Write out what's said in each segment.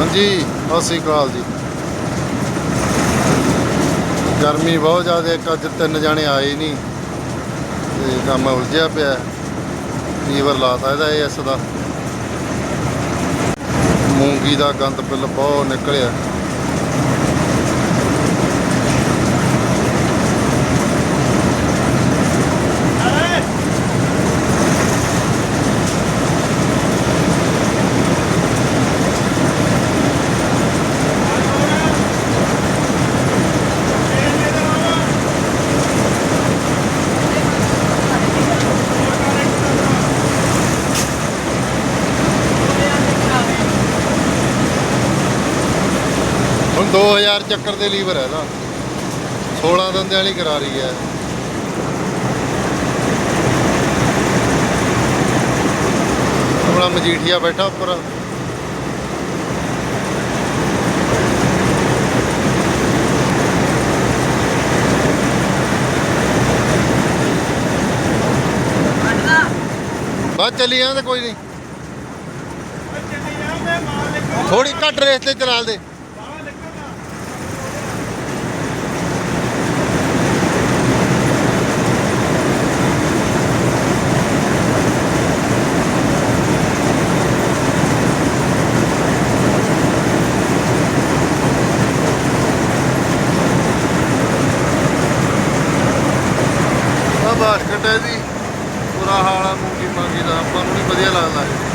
ਹਾਂਜੀ, ਸਤਿ ਸ਼੍ਰੀ ਅਕਾਲ ਜੀ। ਗਰਮੀ ਬਹੁਤ ਜ਼ਿਆਦਾ, ਇੱਕ ਅੱਜ ਤਿੰਨ ਜਾਣੇ ਆਏ ਨਹੀਂ ਤੇ ਕੰਮ ਉਲਝਿਆ ਪਿਆ। ਲੀਵਰ ਲਾਤਾ ਇਹਦਾ ਇਸ ਦਾ। ਮੂੰਗੀ ਦਾ ਗੰਦ ਪਿੱਲ ਬਹੁਤ ਨਿਕਲਿਆ। 2000 ਚੱਕਰ ਦੇ ਲੀਵਰ ਹੈ ਨਾ। 16 ਦੰਦਿਆਂ ਵਾਲੀ ਕਰਾ ਰਹੀ ਹੈ। ਆਪਣਾ ਮਜੀਠੀਆ ਬੈਠਾ ਉੱਪਰ। ਬਾਅਦ ਚੱਲੀ ਜਾਂਦੇ ਕੋਈ ਨਹੀਂ। ਥੋੜੀ ਘੱਟ ਰੇਸ ਤੇ ਚਲਾ ਦੇ ਆ ਬਾਸਕਟ ਹੈ ਦੀ ਪੂਰਾ ਹਾਲ ਆ ਮੂੰਗੀ ਮਾਂਗੀ ਦਾ ਆਪਾਂ ਨੂੰ ਨਹੀਂ ਵਧੀਆ ਲੱਗਦਾ ਇਹ।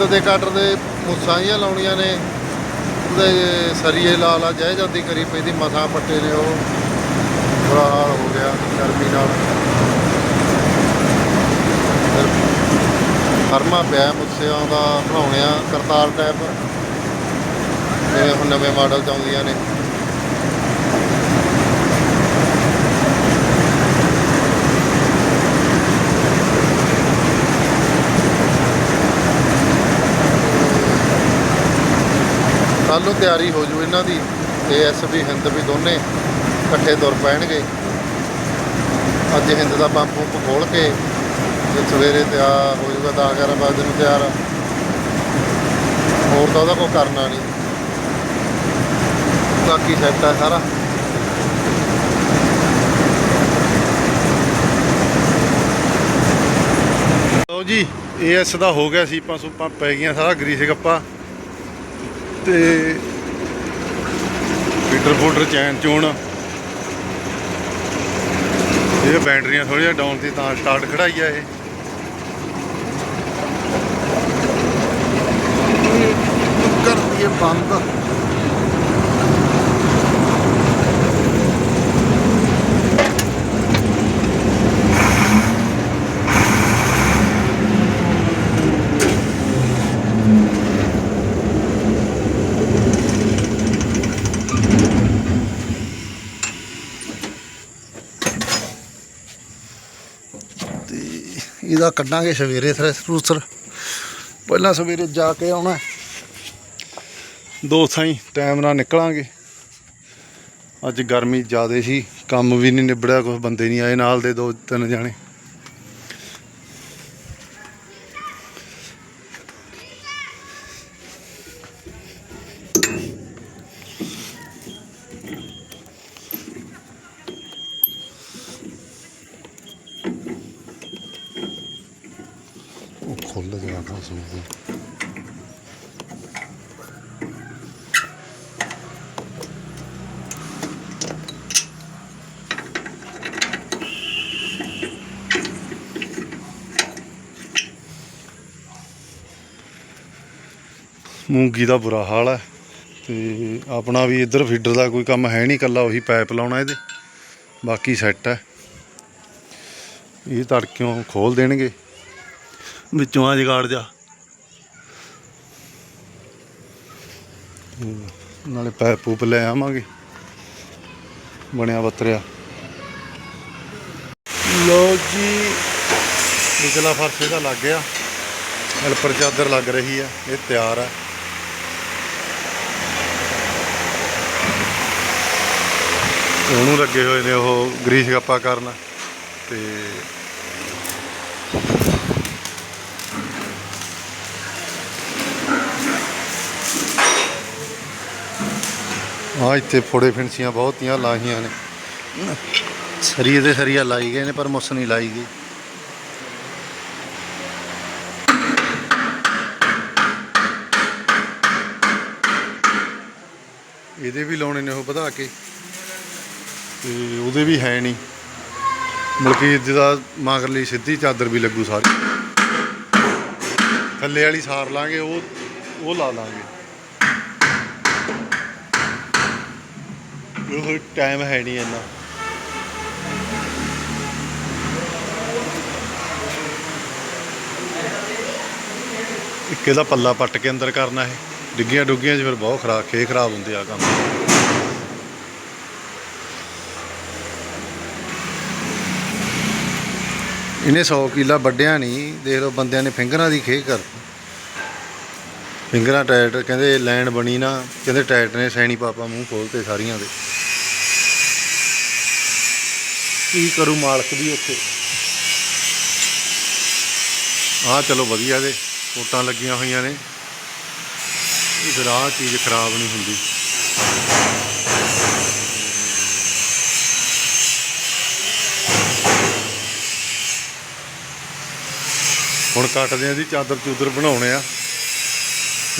ਉਹਦੇ ਹਿੰਦ ਦੇ ਕਟਰ ਦੇ ਮੁੱਸਾਂ ਜਿਹੀਆਂ ਲਾਉਣੀਆਂ ਨੇ। ਉਹਦੇ ਸਰੀਏ ਲਾ ਲਾ ਜਾਇ ਜਾਂਦੀ ਕਰੀ ਪੈਂਦੀ ਮਸਾਂ ਪੱਟੇ ਨੇ ਉਹ। ਬੁਰਾ ਹਾਲ ਹੋ ਗਿਆ ਗਰਮੀ ਨਾਲ। ਫਿਰ ਫਰਮਾ ਪਿਆ ਮੁੱਸਿਆਂ ਦਾ ਬਣਾਉਣਿਆ ਕਰਤਾਰ ਟਾਈਪ ਜਿਵੇਂ ਹੁਣ ਨਵੇਂ ਮਾਡਲ ਚ ਆਉਂਦੀਆਂ ਨੇ। ਕੱਲ ਨੂੰ ਤਿਆਰੀ ਹੋ ਜੂ ਇਹਨਾਂ ਦੀ ਏਐਸਬੀ ਹਿੰਦ ਵੀ ਦੋਨੇ ਇਕੱਠੇ ਤੁਰ ਪੈਣਗੇ। ਅੱਜ ਹਿੰਦ ਦਾ ਪੰਪ ਪੰਪ ਖੋਲ ਕੇ ਤੇ ਸਵੇਰੇ ਤਿਆਰ ਹੋ ਜੂਗਾ 10 11 ਵਜੇ ਨੂੰ ਤਿਆਰ। ਹੋਰ ਤਾਂ ਉਹਦਾ ਕੋਈ ਕਰਨਾ ਨਹੀਂ। ਬਾਕੀ ਸੈੱਟ ਆ ਸਾਰਾ। ਲਓ ਜੀ ਏਐਸ ਦਾ ਹੋ ਗਿਆ ਸੀ, ਆਪਾਂ ਸੁਪਾਂ ਪੈ ਗਈਆਂ ਸਾਰਾ, ਗਰੀਸ ਗੱਪਾ। ਤੇ ਫੀਡਰ ਫੋਲਡਰ ਚੈਨ ਚੋਣ। ਇਹ ਬੈਟਰੀਆਂ ਥੋੜ੍ਹੀਆਂ ਡਾਊਨ ਸੀ ਤਾਂ ਸਟਾਰਟ ਖੜਾਈ ਆ ਇਹ। ਕਰ ਦਈਏ ਬੰਦ। ਇਹਦਾ ਕੱਢਾਂਗੇ ਸਵੇਰੇ ਸਰੂਸਰ ਪਹਿਲਾਂ ਸਵੇਰੇ ਜਾ ਕੇ ਆਉਣਾ ਦੋ ਥਾਈ ਟਾਈਮ ਨਾਲ ਨਿਕਲਾਂਗੇ। ਅੱਜ ਗਰਮੀ ਜ਼ਿਆਦੇ ਸੀ, ਕੰਮ ਵੀ ਨਹੀਂ ਨਿਬੜਿਆ ਕੁਝ ਬੰਦੇ ਨਹੀਂ ਆਏ ਨਾਲ ਦੇ ਦੋ ਤਿੰਨ ਜਾਣੇ ਉਹ ਖੁੱਲ ਗਿਆ ਤਾਂ ਸੂਈ ਮੂੰਗੀ ਦਾ ਬੁਰਾ ਹਾਲ ਹੈ ਤੇ ਆਪਣਾ ਵੀ ਇੱਧਰ ਫੀਡਰ ਦਾ ਕੋਈ ਕੰਮ ਹੈ ਨਹੀਂ ਕੱਲਾ ਉਹੀ ਪਾਈਪ ਲਾਉਣਾ ਇਹਦੇ। ਬਾਕੀ ਸੈੱਟ ਹੈ। ਇਹ ਤੜਕਿਓਂ ਖੋਲ ਦੇਣਗੇ। ਵਿੱਚੋਂ ਆ ਜਗਾੜ ਜਾ। ਨਾਲੇ ਪੈਪ ਪੂਪ ਲੈ ਆਵਾਂਗੇ। ਬਣਿਆ ਬੱਤਰਿਆ। ਲੋ ਜੀ, ਨਿਚਲਾ ਫਰਸ਼ ਇਹਦਾ ਲੱਗ ਗਿਆ। ਹੈਲਪਰ ਚਾਦਰ ਲੱਗ ਰਹੀ ਹੈ, ਇਹ ਤਿਆਰ ਹੈ। ਉਹਨੂੰ ਲੱਗੇ ਹੋਏ ਨੇ ਉਹ ਗਰੀਸ ਗੱਪਾ ਕਰਨ। ਤੇ ਆ ਇੱਥੇ ਫੋੜੇ ਫਿੰਸੀਆਂ ਬਹੁਤੀਆਂ ਲਾਹੀਆਂ ਨੇ। ਸਰੀਏ ਦੇ ਸਰੀਆ ਲਾਈ ਗਏ ਨੇ, ਪਰ ਮੁੱਸ ਨਹੀਂ ਲਾਈ ਗਈ। ਇਹਦੇ ਵੀ ਲਾਉਣੇ ਨੇ ਉਹ ਵਧਾ ਕੇ। ਤੇ ਉਹਦੇ ਵੀ ਹੈ ਨਹੀਂ। ਮਲਕੀਤ ਜੀ ਦਾ ਮਗਰਲੀ ਸਿੱਧੀ ਚਾਦਰ ਵੀ ਲੱਗੂ ਸਾਰੀ। ਥੱਲੇ ਵਾਲੀ ਸਾਰ ਲਾਂਗੇ, ਉਹ ਉਹ ਲਾ ਲਾਂਗੇ। ਉਹ ਟਾਈਮ ਹੈ ਨਹੀਂ ਇੰਨਾ। ਇੱਕ ਇਹਦਾ ਪੱਲਾ ਪੱਟ ਕੇ ਅੰਦਰ ਕਰਨਾ ਹੈ ਡਿੱਗੀਆਂ ਡੁੱਗੀਆਂ 'ਚ ਫਿਰ ਬਹੁਤ ਖਰਾਬ ਖੇ ਖਰਾਬ ਹੁੰਦੇ ਆ ਕੰਮ। ਇਹਨੇ 100 ਕਿੱਲਾ ਵੱਡਿਆ ਨਹੀਂ ਦੇਖ ਲਓ ਬੰਦਿਆਂ ਨੇ ਫਿੰਗਰਾਂ ਦੀ ਖੇ ਕਰ ਫਿੰਗਰਾਂ ਟਾਇਟ ਕਹਿੰਦੇ ਲਾਈਨ ਬਣੀ ਨਾ, ਕਹਿੰਦੇ ਟਾਇਟ ਨੇ ਸੈਣੀ ਪਾਪਾ ਮੂੰਹ ਖੋਲਤੇ ਸਾਰੀਆਂ ਦੇ। ਕੀ ਕਰੂ ਮਾਲਕ ਵੀ ਉੱਥੇ? ਆ ਚਲੋ ਵਧੀਆ ਦੇ ਕੋਟਾਂ ਲੱਗੀਆਂ ਹੋਈਆਂ ਨੇ। ਇਹ ਫਿਰ ਚੀਜ਼ ਖਰਾਬ ਨਹੀਂ ਹੁੰਦੀ। ਹੁਣ ਕੱਟਦੇ ਆ ਦੀ ਚਾਦਰ ਚੂਦਰ ਬਣਾਉਣੇ ਆ।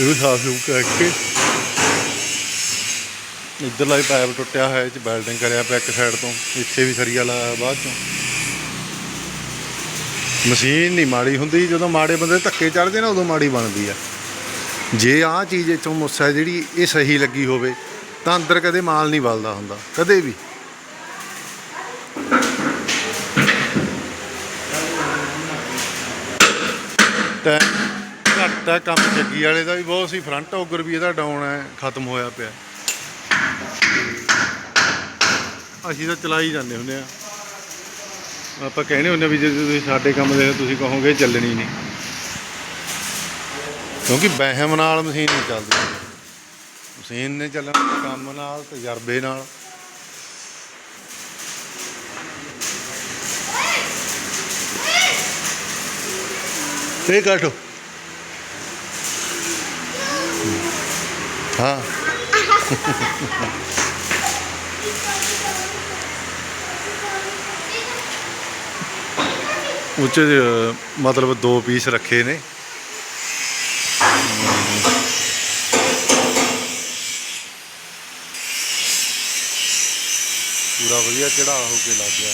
ਇਹਨੂੰ ਸਾਫ਼ ਸੂਫ ਕਰਕੇ ਇੱਧਰਲਾ ਹੀ ਪਾਈਪ ਟੁੱਟਿਆ ਹੋਇਆ, ਇਹ ਚ ਵੈਲਡਿੰਗ ਕਰਿਆ ਪਿਆ ਇੱਕ ਸਾਈਡ ਤੋਂ। ਇੱਥੇ ਵੀ ਸਰੀਆ ਲਾਇਆ ਬਾਅਦ ਚੋਂ। ਮਸ਼ੀਨ ਨਹੀਂ ਮਾੜੀ ਹੁੰਦੀ, ਜਦੋਂ ਮਾੜੇ ਬੰਦੇ ਧੱਕੇ ਚੜਦੇ ਨਾ, ਉਦੋਂ ਮਾੜੀ ਬਣਦੀ ਆ। ਜੇ ਆਹ ਚੀਜ਼ ਇੱਥੋਂ ਮੁੱਸਾ ਜਿਹੜੀ, ਇਹ ਸਹੀ ਲੱਗੀ ਹੋਵੇ, ਤਾਂ ਅੰਦਰ ਕਦੇ ਮਾਲ ਨਹੀਂ ਬਲਦਾ ਹੁੰਦਾ, ਕਦੇ ਵੀ। ਤੇ ਘੱਟ ਹੈ ਕੰਮ ਜੱਗੀ ਵਾਲੇ ਦਾ ਵੀ ਬਹੁਤ ਸੀ ਫਰੰਟ ਔਗਰ ਵੀ ਇਹਦਾ ਡਾਊਨ ਹੈ, ਖਤਮ ਹੋਇਆ ਪਿਆ। ਅਸੀਂ ਤਾਂ ਚਲਾਈ ਜਾਂਦੇ ਹੁੰਦੇ ਆ। ਆਪਾਂ ਕਹਿੰਦੇ ਹੁੰਦੇ ਵੀ ਜੇ ਤੁਸੀਂ ਸਾਡੇ ਕੰਮ ਦੇ ਤੁਸੀਂ ਕਹੋਗੇ ਚੱਲਣੀ ਨਹੀਂ। ਕਿਉਂਕਿ ਵਹਿਮ ਨਾਲ ਮਸ਼ੀਨ ਨਹੀਂ ਚੱਲਦੀ। ਮਸ਼ੀਨ ਨੇ ਚੱਲਣਾ ਕੰਮ ਨਾਲ, ਤਜਰਬੇ ਨਾਲ। ਇਹ ਕਾਟੋ। ਹਾਂ। ਉੱਚ ਮਤਲਬ ਦੋ ਪੀਸ ਰੱਖੇ ਨੇ। ਪੂਰਾ ਵਧੀਆ ਚੜਾ ਹੋ ਕੇ ਲੱਗ ਗਿਆ।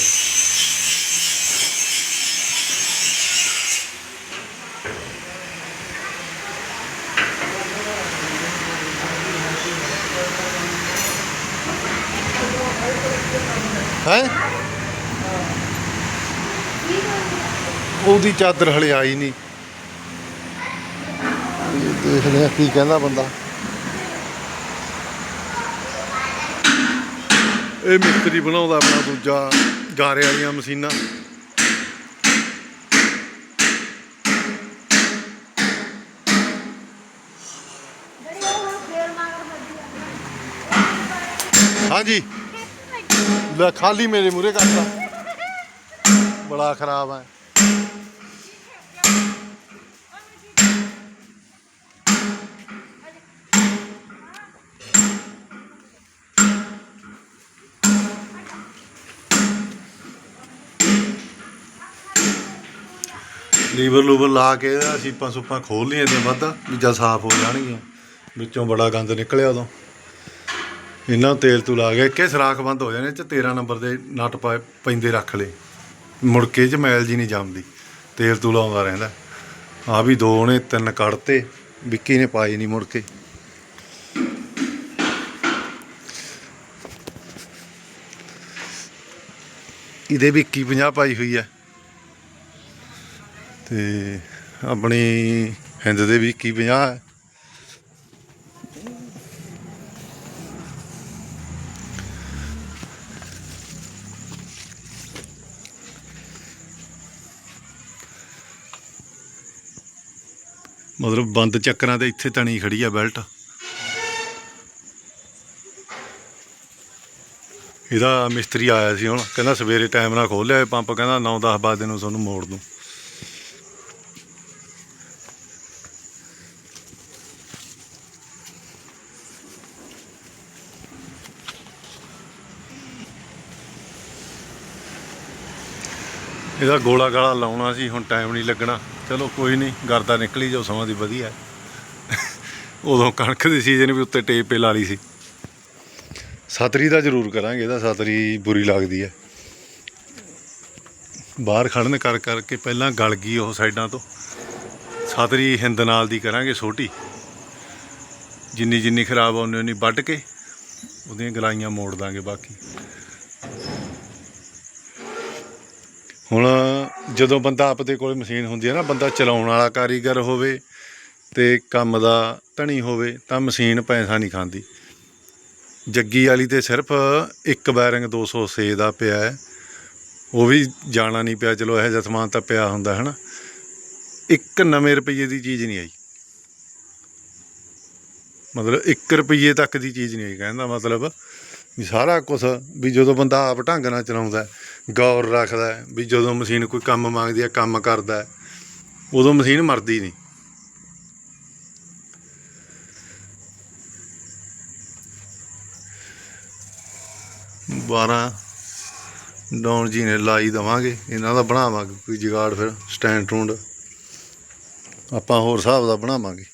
ਹੈ? ਉਹਦੀ ਚਾਦਰ ਹਲੇ ਆਈ ਨਹੀਂ। ਦੇਖਦੇ ਆ ਕੀ ਕਹਿੰਦਾ ਬੰਦਾ। ਇਹ ਮਿਸਤਰੀ ਬਣਾਉਂਦਾ ਆਪਣਾ ਦੂਜਾ ਗਾਰੇ ਵਾਲੀਆਂ ਮਸ਼ੀਨਾਂ। ਹਾਂਜੀ। ਲੈ ਖਾਲੀ ਮੇਰੇ ਮੂਰੇ ਕਰਤਾ। ਬੜਾ ਖਰਾਬ ਹੈ ਲੀਵਰ ਲੂਵਰ ਲਾ ਕੇ ਇਹਦਾ ਸੀਪਾਂ ਸੁਪਾਂ ਖੋਲ ਲਈਆਂ ਤੇ ਵੱਧ, ਵੀ ਜਦ ਸਾਫ਼ ਹੋ ਜਾਣਗੀਆਂ। ਵਿੱਚੋਂ ਬੜਾ ਗੰਦ ਨਿਕਲਿਆ ਉਦੋਂ। ਇਹਨਾਂ ਨੂੰ ਤੇਲ ਤੂਲ ਆ ਗਿਆ, ਇੱਕੇ ਸਰਾਖ ਬੰਦ ਹੋ ਜਾਣੇ ਚ 13 ਨੰਬਰ ਦੇ ਨਟ ਪੈਂਦੇ ਰੱਖ ਲਏ। ਮੁੜ ਕੇ ਚ ਮੈਲ ਜੀ ਨਹੀਂ ਜੰਮਦੀ, ਤੇਲ ਤੂਲ ਆਉਂਦਾ ਰਹਿੰਦਾ। ਆ ਵੀ ਦੋ ਨੇ, ਤਿੰਨ ਕੱਢਤੇ, ਵਿੱਕੀ ਨੇ ਪਾਈ ਨਹੀਂ ਮੁੜ ਕੇ। ਇਹਦੇ ਵੀ 21 50 ਪਾਈ ਹੋਈ ਹੈ ਤੇ ਆਪਣੀ ਹਿੰਦ ਦੇ ਵੀ 21 50 ਹੈ ਮਤਲਬ ਬੰਦ ਚੱਕਰਾਂ ਤੇ ਇੱਥੇ ਤਣੀ ਖੜੀ ਆ ਬੈਲਟ। ਇਹਦਾ ਮਿਸਤਰੀ ਆਇਆ ਸੀ ਹੁਣ, ਕਹਿੰਦਾ ਸਵੇਰੇ ਟਾਈਮ ਨਾਲ ਖੋਲ ਲਿਆ ਪੰਪ, ਕਹਿੰਦਾ 9 10 ਵਜੇ ਨੂੰ ਤੁਹਾਨੂੰ ਮੋੜ ਦੂੰ। ਇਹਦਾ ਗੋਲਾ ਗਾਲਾ ਲਾਉਣਾ ਸੀ, ਹੁਣ ਟਾਈਮ ਨਹੀਂ ਲੱਗਣਾ। ਚਲੋ ਕੋਈ ਨਹੀਂ ਗਰਦਾ ਨਿਕਲੀ ਜਾਓ, ਸਮਾਂ ਦੀ ਵਧੀਆ। ਉਦੋਂ ਕਣਕ ਦੀ ਸੀਜ਼ਨ ਵੀ ਉੱਤੇ ਟੇਪੇ ਲਾ ਲਈ ਸੀ। ਸਤਰੀ ਦਾ ਜ਼ਰੂਰ ਕਰਾਂਗੇ, ਇਹਦਾ ਸਤਰੀ ਬੁਰੀ ਲੱਗਦੀ ਹੈ। ਬਾਹਰ ਖੜਨ ਕਰ ਕਰਕੇ ਪਹਿਲਾਂ ਗਲ ਗਈ ਉਹ ਸਾਈਡਾਂ ਤੋਂ। ਸਤਰੀ ਹਿੰਦ ਨਾਲ ਦੀ ਕਰਾਂਗੇ ਛੋਟੀ। ਜਿੰਨੀ ਜਿੰਨੀ ਖਰਾਬ ਹੋਣੀ ਉਨੀ ਵੱਢ ਕੇ ਉਹਦੀਆਂ ਗਲਾਈਆਂ ਮੋੜ ਦਾਂਗੇ ਬਾਕੀ। ਹੁਣ ਜਦੋਂ ਬੰਦਾ ਆਪਦੇ ਕੋਲ ਮਸ਼ੀਨ ਹੁੰਦੀ ਹੈ ਨਾ, ਬੰਦਾ ਚਲਾਉਣ ਵਾਲਾ ਕਾਰੀਗਰ ਹੋਵੇ ਤੇ ਕੰਮ ਦਾ ਧਣੀ ਹੋਵੇ, ਤਾਂ ਮਸ਼ੀਨ ਪੈਸਾ ਨਹੀਂ ਖਾਂਦੀ। ਜੱਗੀ ਵਾਲੀ ਤੇ ਸਿਰਫ ਇੱਕ ਬੈਰਿੰਗ 206 ਦਾ ਪਿਆ ਹੈ। ਉਹ ਵੀ ਜਾਣਾ ਨਹੀਂ ਪਿਆ, ਚਲੋ ਇਹੋ ਜਿਹਾ ਸਮਾਨ ਤਾਂ ਪਿਆ ਹੁੰਦਾ ਹੈ ਨਾ ਇੱਕ ਨਵੇਂ ਰੁਪਏ ਦੀ ਚੀਜ਼ ਨਹੀਂ ਆਈ। ਮਤਲਬ 1 ਰੁਪਏ ਤੱਕ ਦੀ ਚੀਜ਼ ਨਹੀਂ ਆਈ ਕਹਿੰਦਾ ਮਤਲਬ ਵੀ ਸਾਰਾ ਕੁਝ ਵੀ ਜਦੋਂ ਬੰਦਾ ਆਪ ਢੰਗ ਨਾਲ ਚਲਾਉਂਦਾ ਗੌਰ ਰੱਖਦਾ ਵੀ ਜਦੋਂ ਮਸ਼ੀਨ ਕੋਈ ਕੰਮ ਮੰਗਦੀ ਹੈ, ਕੰਮ ਕਰਦਾ ਉਦੋਂ ਮਸ਼ੀਨ ਮਰਦੀ ਨਹੀਂ। ਬਾਰਾਂ ਡੌਨ ਜੀ ਨੇ ਲਾਈ ਦਵਾਂਗੇ, ਇਹਨਾਂ ਦਾ ਬਣਾਵਾਂਗੇ ਕੋਈ ਜੁਗਾੜ ਫਿਰ, ਸਟੈਂਡ ਟੂੰਡ। ਆਪਾਂ ਹੋਰ ਹਿਸਾਬ ਦਾ ਬਣਾਵਾਂਗੇ।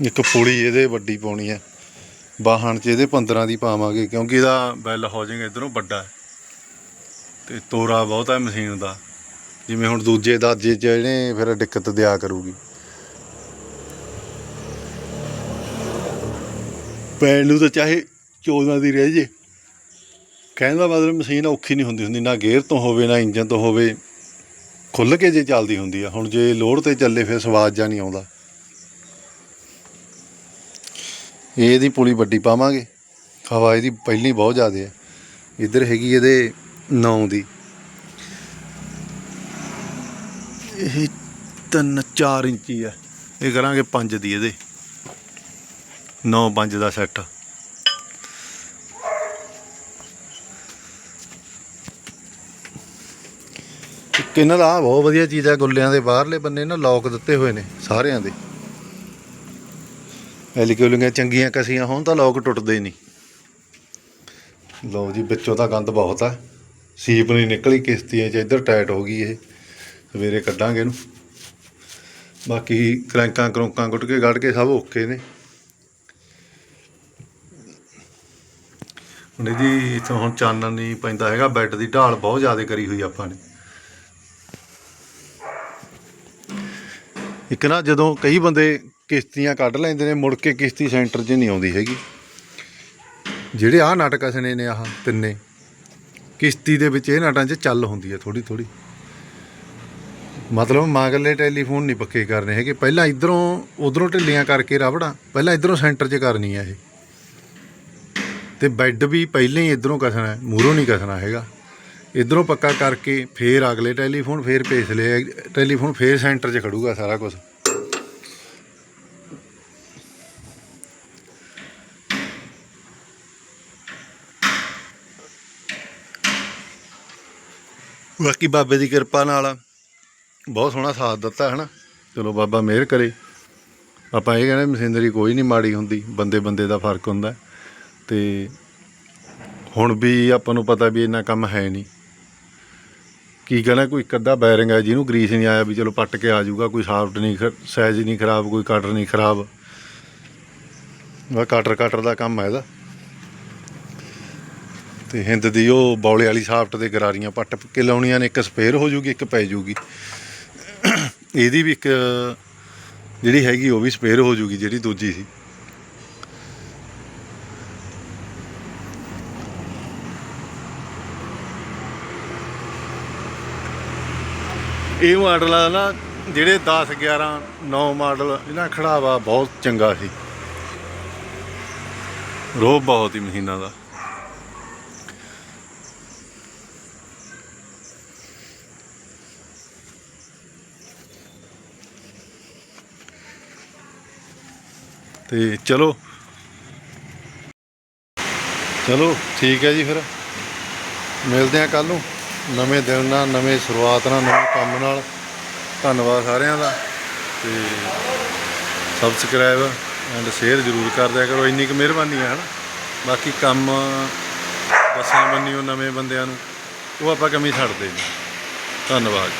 ਇੱਕ ਪੁੜੀ ਇਹਦੇ ਵੱਡੀ ਪਾਉਣੀ ਹੈ। ਬਾਹਣ ਚ ਇਹਦੇ 15 ਦੀ ਪਾਵਾਂਗੇ, ਕਿਉਂਕਿ ਇਹਦਾ ਬੈਲ ਹਾਊਸਿੰਗ ਇਧਰੋਂ ਵੱਡਾ। ਹੈ ਤੇ ਤੋਰਾ ਬਹੁਤ ਹੈ ਮਸ਼ੀਨ ਦਾ। ਜਿਵੇਂ ਹੁਣ ਦੂਜੇ ਦਾਜੇ ਚ ਇਹਨੇ ਫਿਰ ਦਿੱਕਤ ਦਿਆ ਕਰੂਗੀ। ਪੈਣ ਨੂੰ ਤਾਂ ਚਾਹੇ 14 ਦੀ ਰਹਿ ਜੇ। ਕਹਿੰਦਾ ਮਤਲਬ ਮਸ਼ੀਨ ਔਖੀ ਨਹੀਂ ਹੁੰਦੀ ਹੁੰਦੀ, ਨਾ ਗੇਅਰ ਤੋਂ ਹੋਵੇ, ਨਾ ਇੰਜਨ ਤੋਂ ਹੋਵੇ। ਖੁੱਲ ਕੇ ਜੇ ਚੱਲਦੀ ਹੁੰਦੀ ਆ। ਹੁਣ ਜੇ ਲੋਡ ਤੇ ਚੱਲੇ, ਫਿਰ ਸਵਾਦ ਜਾਂ ਨਹੀਂ ਆਉਂਦਾ ਇਹ ਇਹਦੀ ਪੁਲੀ ਵੱਡੀ ਪਾਵਾਂਗੇ। ਹਵਾ ਇਹਦੀ ਪਹਿਲੀ ਬਹੁਤ ਜ਼ਿਆਦਾ ਹੈ ਇੱਧਰ ਹੈਗੀ ਇਹਦੇ 9 ਦੀ। ਇਹ 3 4 ਇੰਚੀ ਹੈ ਇਹ ਕਰਾਂਗੇ 5 ਦੀ ਇਹਦੇ। 9 5 ਦਾ ਸੈੱਟ। ਇੱਕ ਇਹਨਾਂ ਦਾ ਆਹ ਬਹੁਤ ਵਧੀਆ ਚੀਜ਼ ਹੈ ਗੁੱਲਿਆਂ ਦੇ ਬਾਹਰਲੇ ਬੰਨੇ ਨਾ ਲੌਕ ਦਿੱਤੇ ਹੋਏ ਨੇ ਸਾਰਿਆਂ ਦੇ। ਐਲੀਕਿਊਲਿੰਗਾਂ ਚੰਗੀਆਂ ਕਸੀਆਂ ਹੋਣ ਤਾਂ ਲੋਕ ਟੁੱਟਦੇ ਨਹੀਂ ਲਓ ਜੀ, ਵਿੱਚੋਂ ਤਾਂ ਗੰਦ ਬਹੁਤ ਆ। ਸੀਪ ਨਹੀਂ ਨਿਕਲੀ, ਕਿਸ਼ਤੀਆਂ 'ਚ ਇੱਧਰ ਟਾਈਟ ਹੋ ਗਈ ਇਹ। ਸਵੇਰੇ ਕੱਢਾਂਗੇ ਇਹਨੂੰ। ਬਾਕੀ ਕਰੰਕਾਂ ਕਰੋਂਕਾਂ ਗੁੱਟ ਕੇ ਕੱਢ ਕੇ ਸਭ ਓਕੇ ਨੇ। ਹੁਣ ਇਹਦੀ ਇੱਥੋਂ ਹੁਣ ਚਾਨਣ ਨਹੀਂ ਪੈਂਦਾ ਹੈਗਾ, ਬੈੱਡ ਦੀ ਢਾਲ ਬਹੁਤ ਜ਼ਿਆਦਾ ਕਰੀ ਹੋਈ ਆਪਾਂ ਨੇ। ਇੱਕ ਨਾ ਜਦੋਂ ਕਈ ਬੰਦੇ ਕਿਸ਼ਤੀਆਂ ਕੱਢ ਲੈਂਦੇ ਨੇ, ਮੁੜ ਕੇ ਕਿਸ਼ਤੀ ਸੈਂਟਰ 'ਚ ਨਹੀਂ ਆਉਂਦੀ ਹੈਗੀ। ਜਿਹੜੇ ਆਹ ਨਾਟਕ ਅਸਨੇ ਨੇ ਆਹ ਤਿੰਨੇ, ਕਿਸ਼ਤੀ ਦੇ ਵਿੱਚ ਇਹ ਨਾਟਾਂ 'ਚ ਚੱਲ ਹੁੰਦੀ ਹੈ ਥੋੜੀ ਥੋੜੀ ਮਤਲਬ ਮਾਗਲੇ ਟੈਲੀਫੋਨ ਨਹੀਂ ਪੱਕੇ ਕਰਨੇ ਹੈਗੇ। ਪਹਿਲਾਂ ਇਧਰੋਂ, ਉਧਰੋਂ ਢਿੱਲੀਆਂ ਕਰਕੇ ਰਬੜਾਂ ਪਹਿਲਾਂ ਇਧਰੋਂ ਸੈਂਟਰ 'ਚ ਕਰਨੀ ਹੈ ਇਹ। ਤੇ ਬੈੱਡ ਵੀ ਪਹਿਲਾਂ ਹੀ ਇਧਰੋਂ ਕਸਣਾ ਹੈ ਨਹੀਂ ਕਸਣਾ ਹੈਗਾ। ਇਧਰੋਂ ਪੱਕਾ ਕਰਕੇ ਫੇਰ ਅਗਲੇ ਟੈਲੀਫੋਨ ਫੇਰ ਭੇਜ ਲਿਆ, ਟੈਲੀਫੋਨ ਫੇਰ ਸੈਂਟਰ 'ਚ ਖੜੂਗਾ ਸਾਰਾ ਕੁਝ ਬਾਕੀ ਬਾਬੇ ਦੀ ਕਿਰਪਾ ਨਾਲ ਬਹੁਤ ਸੋਹਣਾ ਸਾਥ ਦਿੱਤਾ ਹੈ ਨਾ ਚਲੋ ਬਾਬਾ ਮਿਹਰ ਕਰੇ। ਆਪਾਂ ਇਹ ਕਹਿੰਦੇ ਮਸ਼ੀਨਰੀ ਕੋਈ ਨਹੀਂ ਮਾੜੀ ਹੁੰਦੀ, ਬੰਦੇ ਬੰਦੇ ਦਾ ਫ਼ਰਕ ਹੁੰਦਾ। ਤੇ ਹੁਣ ਵੀ ਆਪਾਂ ਨੂੰ ਪਤਾ ਵੀ ਇੰਨਾ ਕੰਮ ਹੈ ਨਹੀਂ। ਕੀ ਕਹਿਣਾ, ਕੋਈ ਇੱਕ ਅੱਧਾ ਬੈਰਿੰਗ ਹੈ, ਜਿਹਨੂੰ ਗਰੀਸ ਨਹੀਂ ਆਇਆ ਵੀ ਚਲੋ ਪੱਟ ਕੇ ਆ ਜਾਊਗਾ, ਕੋਈ ਸਾਫਟ ਨਹੀਂ ਸਾਈਜ਼ ਨਹੀਂ ਖਰਾਬ, ਕੋਈ ਕਟਰ ਨਹੀਂ ਖਰਾਬ। ਵਾ ਕਟਰ ਕਟਰ ਦਾ ਕੰਮ ਹੈ ਇਹਦਾ। ਤੇ ਹਿੰਦ ਦੀ ਉਹ ਬੌਲੇ ਵਾਲੀ ਸਾਫਟ ਦੇ ਗਰਾਰੀਆਂ ਪੱਟ ਕੇ ਲਾਉਣੀਆਂ ਨੇ, ਇੱਕ ਸਪੇਅਰ ਹੋ ਜੂਗੀ, ਇੱਕ ਪੈ ਜੂਗੀ। ਇਹਦੀ ਵੀ ਇੱਕ ਜਿਹੜੀ ਹੈਗੀ, ਉਹ ਵੀ ਸਪੇਅਰ ਹੋ ਜੂਗੀ, ਜਿਹੜੀ ਦੂਜੀ ਸੀ। ਇਹ ਮਾਡਲ ਆ ਨਾ, ਜਿਹੜੇ 10 11 9 ਮਾਡਲ, ਇਹਨਾਂ ਖੜਾਵਾ ਬਹੁਤ ਚੰਗਾ ਸੀ। ਰੋਹ ਬਹੁਤ ਹੀ ਮਸ਼ੀਨਾਂ ਦਾ। ਤੇ ਚਲੋ। ਚਲੋ, ਠੀਕ ਹੈ ਜੀ ਫਿਰ। ਮਿਲਦੇ ਆ ਕੱਲ ਨੂੰ। ਨਵੇਂ ਦਿਨ ਨਾਲ, ਨਵੇਂ ਸ਼ੁਰੂਆਤ ਨਾਲ, ਨਵੇਂ ਕੰਮ ਨਾਲ। ਧੰਨਵਾਦ ਸਾਰਿਆਂ ਦਾ। ਤੇ ਸਬਸਕ੍ਰਾਈਬ ਐਂਡ ਸ਼ੇਅਰ ਜ਼ਰੂਰ ਕਰ ਦਿਆ ਕਰੋ। ਇੰਨੀ ਕੁ ਮਿਹਰਬਾਨੀ ਹੈ, ਹਨਾ? ਬਾਕੀ ਕੰਮ ਦੱਸਣ ਬੰਨੀ ਉਹ ਨਵੇਂ ਬੰਦਿਆਂ ਨੂੰ। ਉਹ ਆਪਾਂ ਕਮੀ ਛੱਡਦੇ ਨਹੀਂ। ਧੰਨਵਾਦ